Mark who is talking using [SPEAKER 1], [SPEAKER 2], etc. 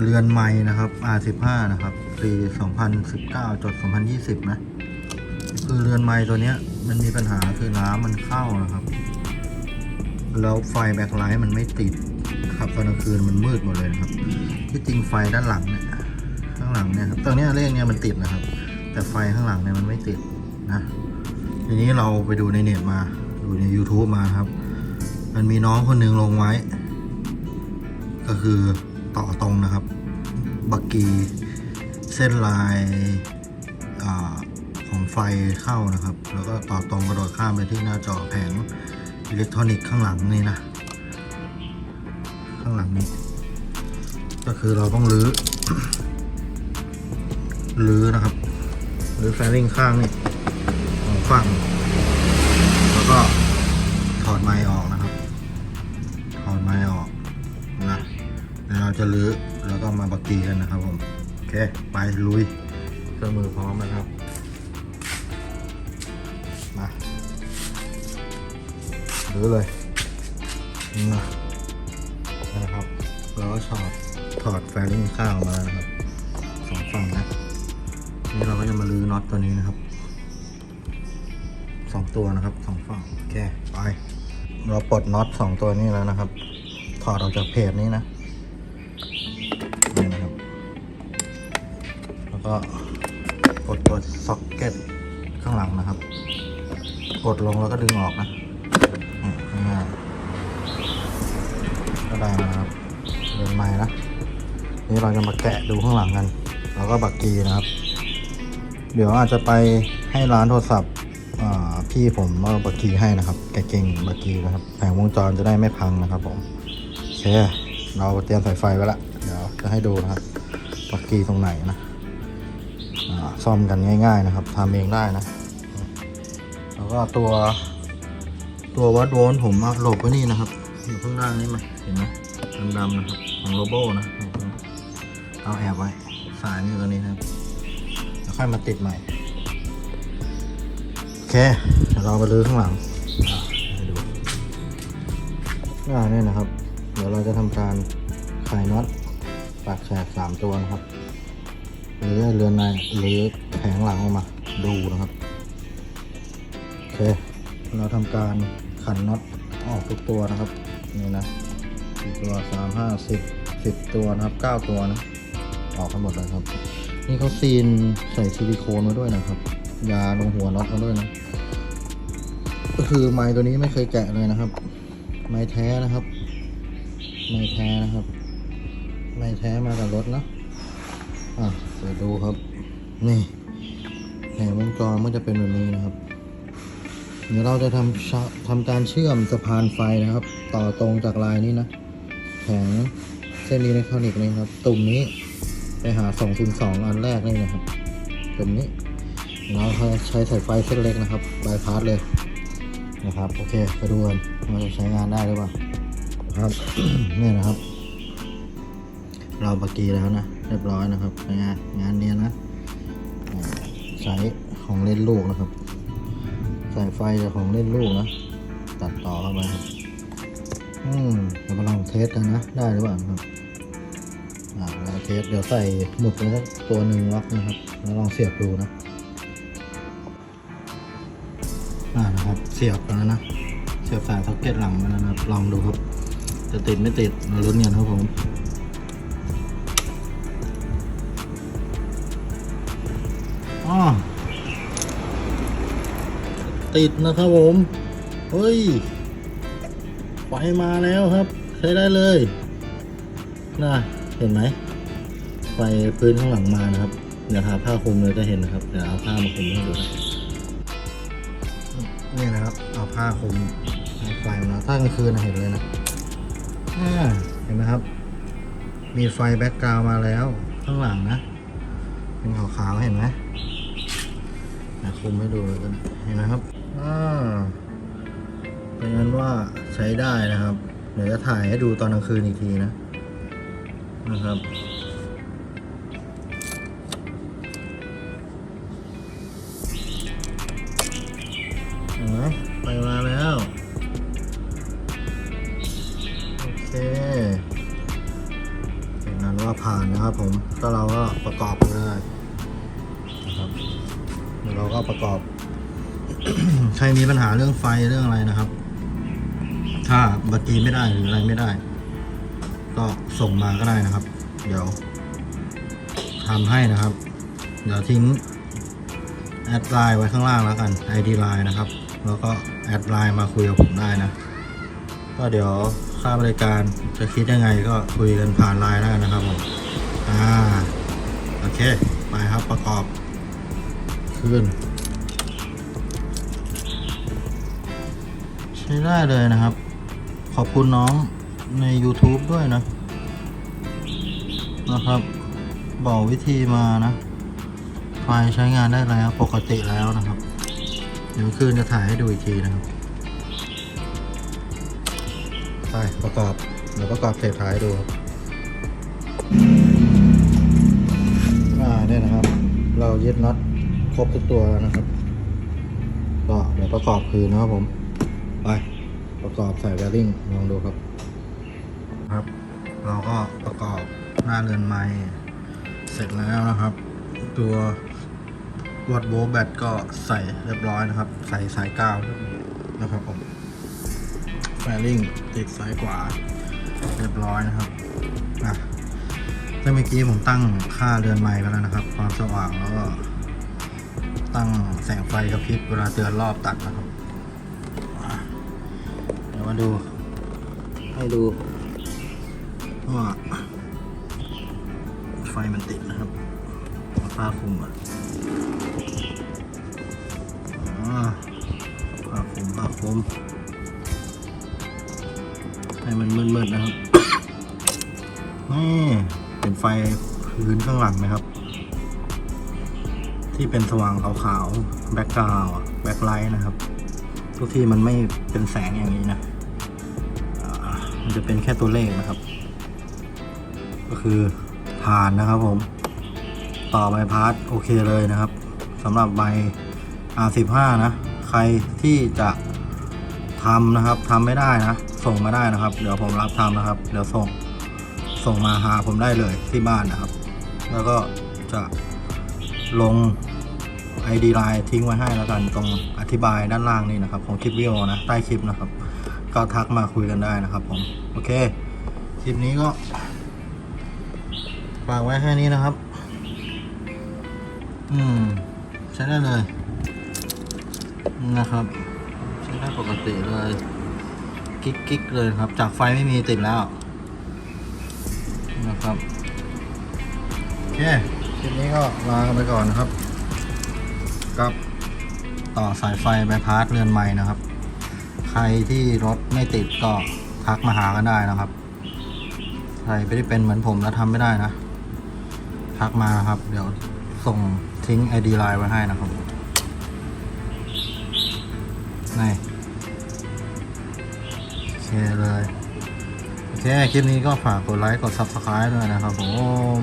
[SPEAKER 1] เรือนไม้นะครับ R15 นะครับปี2019จด2020 นะ คือเรือนไม้ตัวเนี้ย มันมีปัญหาคือน้ำมันเข้านะครับ แล้วไฟแบ็คไลท์มันไม่ติดครับตอนกลางคืนมันมืดหมดเลยนะครับ ที่จริงไฟด้านหลังเนี่ยข้างหลังเนี่ยครับตอนนี้เลขเนี่ยมันติดนะครับ แต่ไฟข้างหลังเนี่ยมันไม่ติดนะทีนี้เราไปดูในเน็ตมา ดูใน YouTube มาครับ มันมีน้องคนหนึ่งลงไว้ ก็คือ ต่อตรงนะครับ บักกีเส้นลายอของไฟเข้านะครับ แล้วก็ต่อตรงกระโดดข้ามไปที่หน้าจอแผงอิเล็กทรอนิกส์ข้างหลังนี่นะ ข้างหลังนี้ ก็คือเราต้องรื้อรื้อนะครับรื้อแฟริงข้างนี่ของฝั่ง แล้วก็ถอดไม้ออกนะ จะรื้อแล้วก็มาบักกีกันนะครับผมโอเคไปลุยเครื่องมือพร้อมนะครับมารื้อเลยนี่นะนะครับแล้วก็ถอดถอดแฟริ่งข้างออกมาแล้วนะครับสองฝั่งนะนี่เราก็จะมาลื้อน็อตตัวนี้นะครับสองตัวนะครับสองฝั่งโอเคไปเราปลดน็อตสองตัวนี้แล้วนะครับ ถอดออกจากเพจนี้นะ ก็กดตัวซ็อกเก็ตข้างหลังนะครับ กดลงแล้วก็ดึงออกนะง่ายก็ได้นะครับเดินไม้นะนี่เราจะมาแกะดูข้างหลังกัน แล้วก็บักกีนะครับ เดี๋ยวอาจจะไปให้ร้านโทรศัพท์พี่ผมเอาบักกีให้นะครับ แกะเก่งบักกีนะครับแผงวงจรจะได้ไม่พังนะครับผมโอเคเราเตรียมสายไฟไว้ละเดี๋ยวจะให้ดูนะครับบักกีตรงไหนนะ ซ่อมกันง่าย ๆ นะครับทำเองได้นะ แล้วก็ตัว ตัววัดโวลต์ผมเอาหลบไว้นี่นะครับอยู่ข้างล่างนี่ไหมเห็นไหมดำๆนะครับของโลโบนะเอาแอบไว้สายนี่ตัวนี้นะครับแล้วค่อยมาติดใหม่โอเคเดี๋ยวเราไปรื้อข้างหลังให้ดูอ่าเนี่ยนะครับ เดี๋ยวเราจะทำการคลายน็อตปากแฉกสามตัวนะครับ หรือเรือนในหรือแผงหลังออกมาดูนะครับโอเคเราทำการขันน็อตออกทุกตัวนะครับนี่นะสี่ตัวสามห้าสิบสิบตัวนะครับเก้าตัวนะ ออกทั้งหมดเลยครับ นี่เขาซีนใส่ซิลิโคนมาด้วยนะครับ ยาลงหัวน็อตมาด้วยนะ ก็คือไม้ตัวนี้ไม่เคยแกะเลยนะครับ ไม้แท้นะครับ ไม้แท้นะครับ ไม้แท้มากับรถนะอะ เดี๋ยวดูครับ นี่แผงวงจรมันจะเป็นแบบนี้นะครับ เดี๋ยวเราจะทำชะทำการเชื่อมสะพานไฟนะครับ ต่อตรงจากลายนี้นะ แผงเส้นอิเล็กทรอนิกส์นี่ครับ ตุ่มนี้ไปหา202อันแรกนี่นะครับตุ่มนี้เราใช้สายไฟเส้นเล็กนะครับบายพาสเลยนะครับ โอเคไปดูกันว่าจะใช้งานได้หรือเปล่าครับนี่นะครับ เราปากีแล้วนะ เรียบร้อยนะครับงานงานเนี้ยนะใช้ของเล่นลูกนะครับ ใสายไฟจากของเล่นลูกนะ ตัดต่อเข้าไปครับ อืมเรามาลองเทสกันนะ ได้หรือเปล่าครับ อ่าเราเทสเดี๋ยวใส่หมุดไปสักตัวหนึ่งล็อกนะครับ แล้วลองเสียบดูนะ อ่านะครับ เสียบแล้วนะ เสียบสายซ็อกเก็ตหลังแล้วนะครับลองดูครับ จะติดไม่ติดมาลุ้นกันครับผม ติดนะครับผม เฮ้ยไฟมาแล้วครับ ใช้ได้เลยน่ะเห็นไหม ไฟพื้นข้างหลังมานะครับ เดี๋ยวหาผ้าคลุมเลยจะเห็นนะครับ เดี๋ยวเอาผ้ามาคลุมให้ดูนะนี่นะครับ เอาผ้าคลุมให้ไฟมาถ้ากลางคืนนะเห็นเลยนะอ่าเห็นไหมครับ มีไฟแบ็กกราวมาแล้วข้างหลังนะ เป็นขาวๆเห็นไหม นะคุมให้ดูกันเห็นไหมครับอ่าเป็นนั้นว่าใช้ได้นะครับ เดี๋ยวจะถ่ายให้ดูตอนกลางคืนอีกทีนะ นะครับเห็นไหมไปมาแล้ว โอเคก็ผ่านนะครับผมก็เราก็ประกอบไปได้ ดี๋ยวเราก็ประกอบ ใครมีปัญหาเรื่องไฟเรื่องอะไรนะครับ ถ้าบัตรีไม่ได้หรืออะไรไม่ได้ ก็ส่งมาก็ได้นะครับ เดี๋ยวทำให้นะครับ เดี๋ยวทิ้งแอดไลน์ไว้ข้างล่างแล้วกัน ID ไลน์นะครับ แล้วก็แอดไลน์มาคุยกับผมได้นะ ก็เดี๋ยวค่าบริการจะคิดยังไงก็คุยกันผ่านไลน์ได้นะครับผม อ่า โอเค ไปครับประกอบ ขึ้น ใช้ได้เลยนะครับ ขอบคุณน้องใน YouTube ด้วยนะ นะครับ บอกวิธีมานะไฟใช้งานได้แล้วปกติแล้วนะครับ เดี๋ยวคืนจะถ่ายให้ดูอีกทีนะครับ ไปประกอบเดี๋ยวประกอบเทปท้ายดูครับอ่าเนี่ยนะครับ เรายึดน็อต ครบทุกตัวแล้วนะครับ ก็เดี๋ยวประกอบคืนนะครับผม ไปประกอบใส่แวริ่งลองดูครับ ครับ เราก็ประกอบหน้าเรือนไม้เสร็จแล้วนะครับ ตัววัดโบว์แบตก็ใส่เรียบร้อยนะครับ ใส่สายกาวนะครับผมแฟริ่งติดสายขวาเรียบร้อยนะครับอะแล้วเมื่อกี้ผมตั้งค่าเรือนไม้ไปแล้วนะครับ ความสว่างแล้วก็ ตั้งแสงไฟกระพริบเวลาเตือนรอบตัดนะครับเดี๋ยวมาดู ให้ดูว่าไฟมันติดนะครับเอาผ้าคลุมอะผ้าคลุมผ้าคลุมให้มันมืดๆนะครับนี่เป็นไฟพื้นข้างหลังนะครับ ที่เป็นสว่างขาวๆแบ็กกราวแบ็กไลท์นะครับ ทุกที่มันไม่เป็นแสงอย่างนี้นะมันจะเป็นแค่ตัวเลขนะครับ ก็คือผ่านนะครับผม ต่อใบพาร์ทโอเคเลยนะครับสำหรับใบ R15 นะ ใครที่จะทำนะครับทำไม่ได้นะ ส่งมาได้นะครับ เดี๋ยวผมรับทำนะครับ เดี๋ยวส่งส่งมาหาผมได้เลยที่บ้านนะครับ แล้วก็จะ ลง ID ไลน์ทิ้งไว้ให้แล้วกันตรงอธิบายด้านล่างนี่นะครับ ของคลิปวิดีโอนะ ใต้คลิปนะครับ ก็ทักมาคุยกันได้นะครับผม โอเค คลิปนี้ก็ฝากไว้แค่นี้นะครับ อืม ใช้ได้เลย นะครับ ใช้ได้ปกติเลย กิ๊กกิ๊กเลยครับ จากไฟไม่มีติดแล้ว นะครับ โอเค คลิปนี้ก็ลากันไปก่อนนะครับ กับต่อสายไฟใบพาสเรือนไม้นะครับ ใครที่รถไม่ติดก็ทักมาหากันได้นะครับ ใครไม่ได้เป็นเหมือนผมแล้วทำไม่ได้นะทักมานะครับ เดี๋ยวส่งทิ้ง ID ไลน์ไว้ให้นะครับนี่โอเคเลยโอเคคลิปนี้ก็ฝากกดไลค์กด Subscribe ด้วยนะครับผม